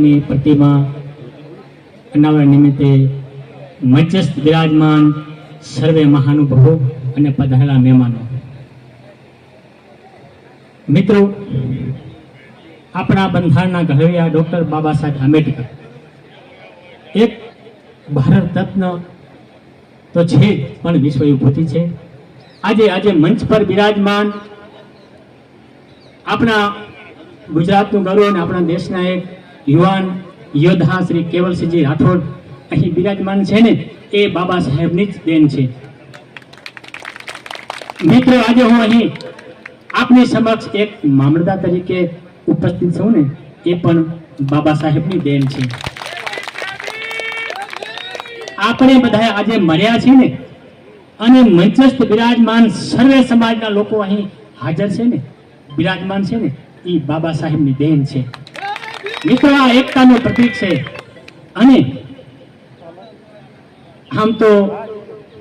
ની પ્રતિમા અનાવરણ નિમિત્તે મંચસ્થ બિરાજમાન સર્વે મહાનુભવો અને પધારેલા મહેમાનો. મિત્રો, આપણા બંધારણના ઘડવૈયા ડૉક્ટર બાબા સાહેબ આંબેડકર. એક ભારત રત્ન તો છે પણ વિશ્વ વિભૂતિ છે. આજે આજે મંચ પર બિરાજમાન આપણા ગુજરાતનું ગૌરવ અને આપણા દેશના એક યુવાન યોદ્ધા શ્રી કેવલસિંહજી રાઠોડ, અહીં બિરાજમાન છે ને, એ બાબા સાહેબની જ દેન છે. મિત્રો, આજે હું અહીં આપની સમક્ષ એક મામલતદાર તરીકે ઉપસ્થિત છું ને, એ પણ બાબા સાહેબની દેન છે. આપણે બધા આજે મળ્યા છીએ ને, અને મંચસ્થ બિરાજમાન સર્વે સમાજના લોકો અહીં હાજર છે ને, બિરાજમાન છે ને, એ બાબા સાહેબની દેન છે. મિત્રો આ એકતાનું પ્રતીક છે. અને આમ તો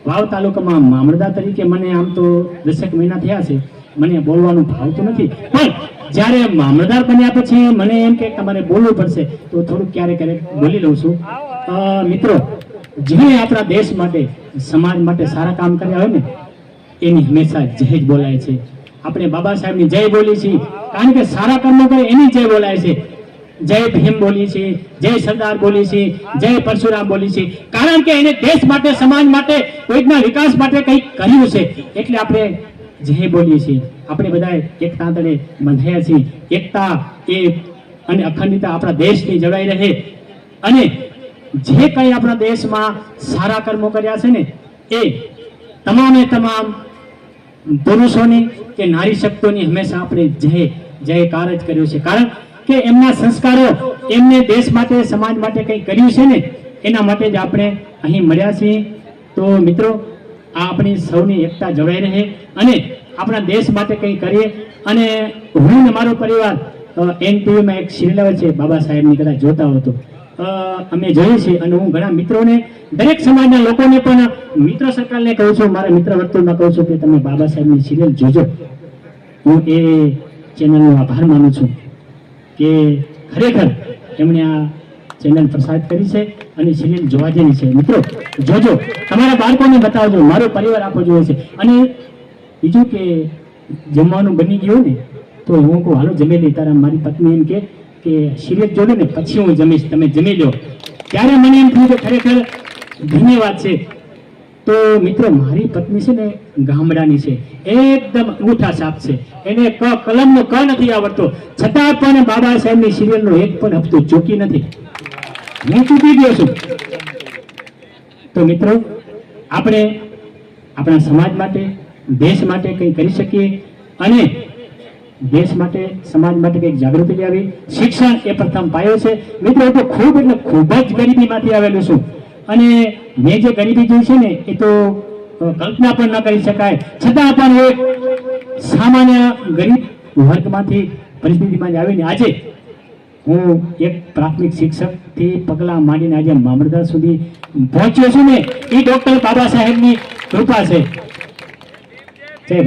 વાવ તાલુકામાં મામલતદાર તરીકે મને આમ તો દસેક મહિના થયા છે. મને બોલવાનું ભાવતું નથી. પણ જ્યારે મામલદાર બન્યા પછી મને એમ કે તમારે બોલવું પડશે, તો થોડુંક ક્યારેક ક્યારેક બોલી લઉં છું. મિત્રો, જે આપણા દેશ માટે, સમાજ માટે સારા કામ કર્યા હોય ને, એની હંમેશા જય જ બોલાય છે. આપણે બાબા સાહેબની જય બોલી છીએ. કારણ કે સારા કર્મો કરે એની જય બોલાય છે. જય ભીમ બોલી છે, જય સરદાર બોલી છે, જય પરશુરામ બોલી છે. કારણ કે એને દેશ માટે, સમાજ માટે, કોઈકના વિકાસ માટે કંઈક કર્યું છે. એટલે આપણે જય બોલીએ છીએ. આપણે બધા એકતા તળે બંધાયા છીએ. એકતા એ અને અખંડિતતા આપણા દેશની જળવાઈ રહે. અને જે કંઈ આપણા દેશમાં સારા કર્મો કર્યા છે ને, એ તમામે તમામ પુરુષોની કે નારી શક્તિઓની હંમેશા આપણે જય, જયકાર જ કર્યો છે. કારણ કે એમના સંસ્કારો એમને દેશ માટે, સમાજ માટે કંઈ કર્યું છે ને, એના માટે જ આપણે અહીં મળ્યા છીએ. તો મિત્રો, આ આપણી સૌની એકતા જળવાઈ રહે અને આપણા દેશ માટે કંઈ કરીએ. અને હું મારો પરિવાર એનટીવીમાં એક સિરિયલ છે, બાબા સાહેબની કદાચ જોતા હતો અમે જોઈએ છીએ અને હું ઘણા મિત્રોને, દરેક સમાજના લોકોને પણ, મિત્ર સરકારને કહું છું, મારા મિત્ર વર્તુળમાં કહું છું કે તમે બાબા સાહેબની સિરિયલ જોજો. હું એ ચેનલનો આભાર માનું છું. કે ખરેખર એમણે આ ચેનલ પ્રસાદ કરી છે અને સિરિયલ જોવા જેવી છે. મિત્રો, જોજો, તમારા બાળકોને બતાવજો, મારો પરિવાર આખો જોવે છે. અને બીજું કે જમવાનું બની ગયું ને, તો હું કહું, હાલો, જમી લઈ તારા મારી પત્ની એમ કે કે સિરિયલ જોડે ને, પછી હું જમીશ. તમે જમી લો ત્યારે મને એમ થયું કે ખરેખર ધન્યવાદ છે. તો મિત્રો, મારી પત્ની છે ને ગામડાની છે. એકદમ અંગૂઠા સાપ છે. એને ક કલમનો ક નથી આવડતો. છતાં પણ બાબા સાહેબની સિરિયલનો એક પણ હપ્તો ચૂકી નથી. હું ચૂકી ગયો છું. તો મિત્રો, આપણે આપણા સમાજ માટે, દેશ માટે કંઈ કરી શકીએ અને દેશ માટે, સમાજ માટે કંઈક જાગૃતિ લાવી. શિક્ષણ એ પ્રથમ પાયો છે. મિત્રો તો ખૂબ એટલે ખૂબ જ ગરીબીમાંથી આવેલું છું. અને મેં જે ગરીબી જોઈ છે ને, એ તો કલ્પના પણ ન કરી શકાય. છતાં પણ એક સામાન્ય ગરીબ વર્ગમાંથી પરિસ્થિતિમાં આવીને આજે હું એક પ્રાથમિક શિક્ષકથી પગલાં માંડીને આજે મામલતદાર સુધી પહોંચ્યો છું ને, એ ડૉક્ટર બાબા સાહેબની કૃપા છે. જય